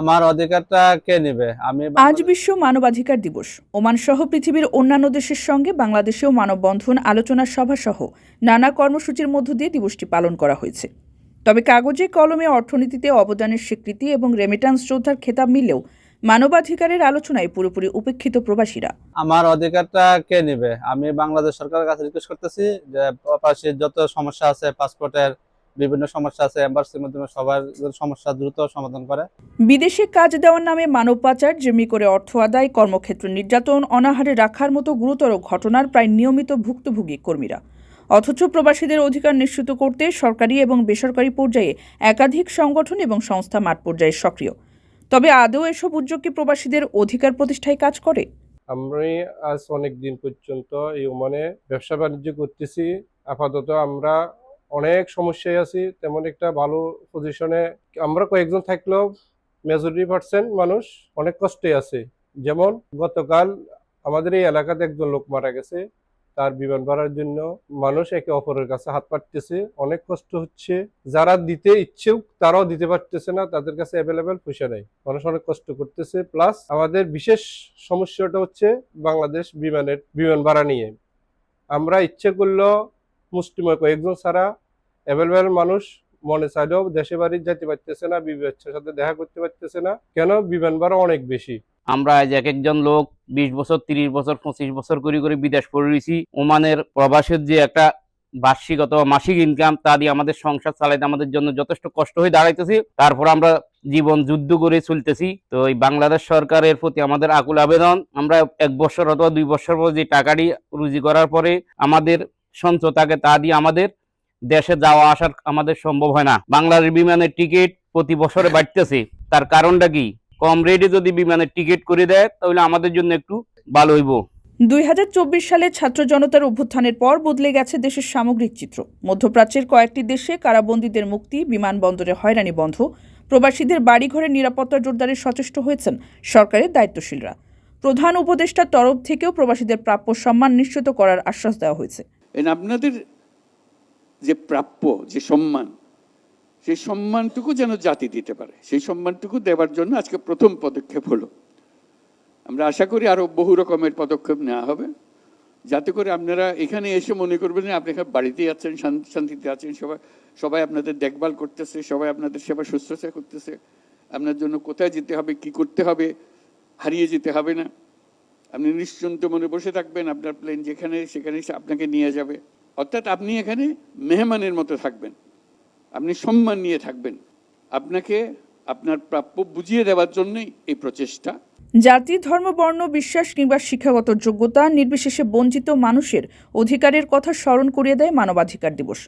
আমার অধিকারটা কে নেবে? আমি আজ বিশ্ব মানবাধিকার দিবস। ওমান সহ পৃথিবীর অন্যান্য দেশের সঙ্গে বাংলাদেশেও মানববন্ধন আলোচনা সভা সহ নানা কর্মসূচির মধ্য দিয়ে দিবসটি পালন করা হয়েছে। তবে কাগজে কলমে অর্থনীতিতে অবদানের স্বীকৃতি এবং রেমিটান্স যোদ্ধার খেতাব মিললেও মানবাধিকারের আলোচনায় পুরোপুরি উপেক্ষিত প্রবাসীরা। আমার অধিকারটা কে নেবে? আমি বাংলাদেশ সরকারের কাছে রিকোয়েস্ট করতেছি যে প্রবাসীর যত সমস্যা আছে পাসপোর্টের বিভিন্ন সমস্যা আছে এম্বাসির মাধ্যমে সবার সমস্যা দ্রুত সমাধান করে। বিদেশে কাজ দেওয়ার নামে মানব পাচার জিম্মি করে অর্থ আদায় কর্মক্ষেত্র নির্যাতন অনাহারে রাখার মতো গুরুতর ঘটনার প্রায় নিয়মিত ভুক্তভোগী কর্মীরা। অথচ প্রবাসীদের অধিকার নিশ্চিত করতে সরকারি এবং বেসরকারি পর্যায়ে একাধিক সংগঠন এবং সংস্থা মাঠ পর্যায়ে সক্রিয়। তবে আদৌ এসব উদ্যোগ কি প্রবাসীদের অধিকার প্রতিষ্ঠায় কাজ করে? আমি আজ অনেক দিন পর্যন্ত এই ওমানে ব্যবসা বাণিজ্য করতেছি। আপাতত আমরা অনেক সমস্যায় আছি, তেমন একটা ভালো পজিশনে আমরা কয়েকজন থাকলেও মেজরিটি পার্সেন্ট মানুষ অনেক কষ্টে আছে। যেমন গতকাল আমাদের এই এলাকাতে একজন লোক মারা গেছে, তার বিমান ভাড়ার জন্য মানুষ একে অপরের কাছে হাত পাততেছে, অনেক কষ্ট হচ্ছে। যারা দিতে ইচ্ছুক তারাও দিতে পারতেছে না, তাদের কাছে অ্যাভেলেবেল পয়সা নেই। মানুষ অনেক কষ্ট করতেছে প্লাস আমাদের বিশেষ সমস্যাটা হচ্ছে বাংলাদেশ বিমানের বিমান ভাড়া নিয়ে। আমরা ইচ্ছে করলেও মুষ্টিময় কয়েকজন ছাড়া অ্যাভেলেবেল মানুষ মনে চাইলেও দেশে বাড়ি যেতে পারতেছে না বিবেচ্ছের সাথে দেখা করতে পারতেছে না। কেন? বিমান ভাড়া অনেক বেশি। আমরা এক একজন লোক বিশ বছর, তিরিশ বছর, পঁচিশ বছর করে করে বিদেশ পড়ে রয়েছি। ওমানের প্রবাসের যে একটা বার্ষিক অথবা মাসিক ইনকাম তা দিয়ে আমাদের সংসার চালাইতে আমাদের জন্য যথেষ্ট কষ্ট হয়ে দাঁড়াইতেছি। তারপর আমরা জীবন যুদ্ধ করে চলতেছি। তো এই বাংলাদেশ সরকারের প্রতি আমাদের আকুল আবেদন, আমরা এক বছর অথবা দুই বছর পর যে টাকাটি রুজি করার পরে আমাদের সঞ্চয় থাকে, তা দিয়ে আমাদের দেশে যাওয়া আসার আমাদের সম্ভব হয় না। বাংলাদেশ বিমানের টিকিট প্রতি বছরে বাড়তেছে। তার কারণটা কি? কম রেটে যদি বিমানের টিকিট করে দেয় তাহলে আমাদের জন্য একটু ভালো হইব। দুই হাজার চব্বিশ সালে ছাত্র জনতার অভ্যুত্থানের পর বদলে গেছে দেশের সামগ্রিক চিত্র। মধ্যপ্রাচ্যের কয়েকটি দেশে কারাবন্দীদের মুক্তি বিমানবন্দরে হয়রানি বন্ধ। প্রবাসীদের বাড়িঘরের নিরাপত্তা জোরদারে সচেষ্ট হয়েছেন সরকারের দায়িত্বশীলরা। প্রধান উপদেষ্টার তরফ থেকেও প্রবাসীদের প্রাপ্য সম্মান নিশ্চিত করার আশ্বাস দেওয়া হয়েছে। আপনাদের যে প্রাপ্য, যে সম্মান, সেই সম্মানটুকু যেন জাতি দিতে পারে, সেই সম্মানটুকু দেওয়ার জন্য আজকে প্রথম পদক্ষেপ হলো। আমরা আশা করি আরও বহু রকমের পদক্ষেপ নেওয়া হবে। যাতে করে আপনারা এখানে এসে মনে করবেন আপনি এখানে বাড়িতেই আছেন, শান- শান্তিতে আছেন, সবাই সবাই আপনাদের দেখভাল করতেছে, সবাই আপনাদের সেবা শুশ্রূষা করতেছে। আপনার জন্য কোথায় যেতে হবে, কি করতে হবে, হারিয়ে যেতে হবে না। আপনি নিশ্চিন্ত মনে বসে থাকবেন, আপনার প্লেন যেখানে, সেখানে আপনাকে নিয়ে যাবে। অর্থাৎ আপনি এখানে মেহমানের মতো থাকবেন। আপনি সম্মান নিয়ে থাকবেন। আপনাকে আপনার প্রাপ্য বুঝিয়ে দেওয়ার জন্যই এই প্রচেষ্টা। জাতি, ধর্ম, বর্ণ, বিশ্বাস কিংবা শিক্ষাগত যোগ্যতা নির্বিশেষে বঞ্চিত মানুষের অধিকারের কথা স্মরণ করিয়ে দেয় মানবাধিকার দিবস।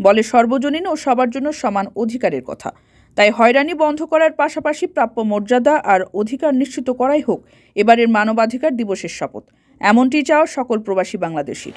বলে সর্বজনীন ও সবার জন্য সমান অধিকারের কথা। তাই হয়রানি বন্ধ করার পাশাপাশি প্রাপ্য মর্যাদা আর অধিকার নিশ্চিত করাই হোক এবারের মানবাধিকার দিবসের শপথ। এমনটি চাও সকল প্রবাসী বাংলাদেশির।